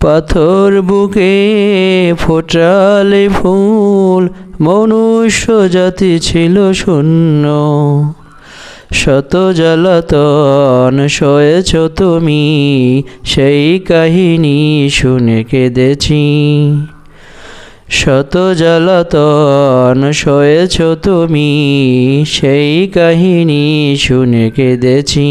পাথর বুকে ফোটালে ফুল, মনুষ্য জাতি ছিল শূন্য। শত জ্বালাতন সয়েছ তুমি, সেই কাহিনী শুনে কেঁদেছি। শত জ্বালাতন সয়েছ তুমি, সেই কাহিনী শুনে কেঁদেছি।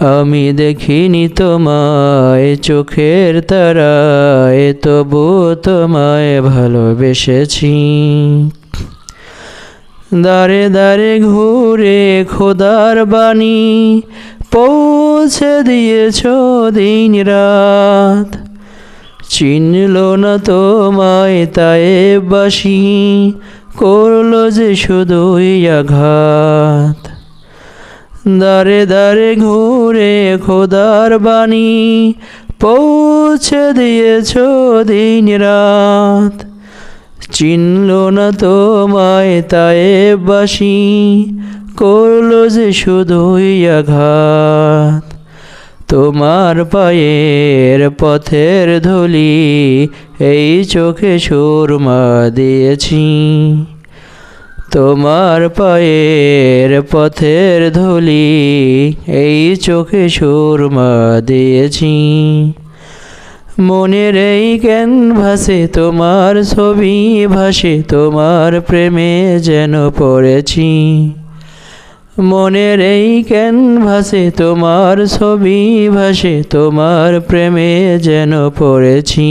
আমি দেখিনি তোমায় চোখের তারায়, তবু তোমায় ভালোবেসেছি। দারে দারে ঘুরে খোদার বাণী পৌঁছে দিয়েছ দিন রাত। চিনল না তোমায় তায়ে বাসি, করল যে শুধুই আঘাত। দারে দারে ঘুরে খোদার বাণী পৌঁছে দিয়েছ দিন রাত চিনল না তোমায় তায়ে বাসি, করল যে শুধুই আঘাত। তোমার পায়ের পথের ধুলি এই চোখে সুরমা দিয়েছি। তোমার পায়ের পথের ধুলি এই চোখে সুরমা দিয়েছি। মনের এই ক্যানভাসে তোমার ছবি ভাসে, তোমার প্রেমে যেন পড়েছি। মনের এই ক্যানভাসে তোমার ছবি ভাসে, তোমার প্রেমে যেন পড়েছি।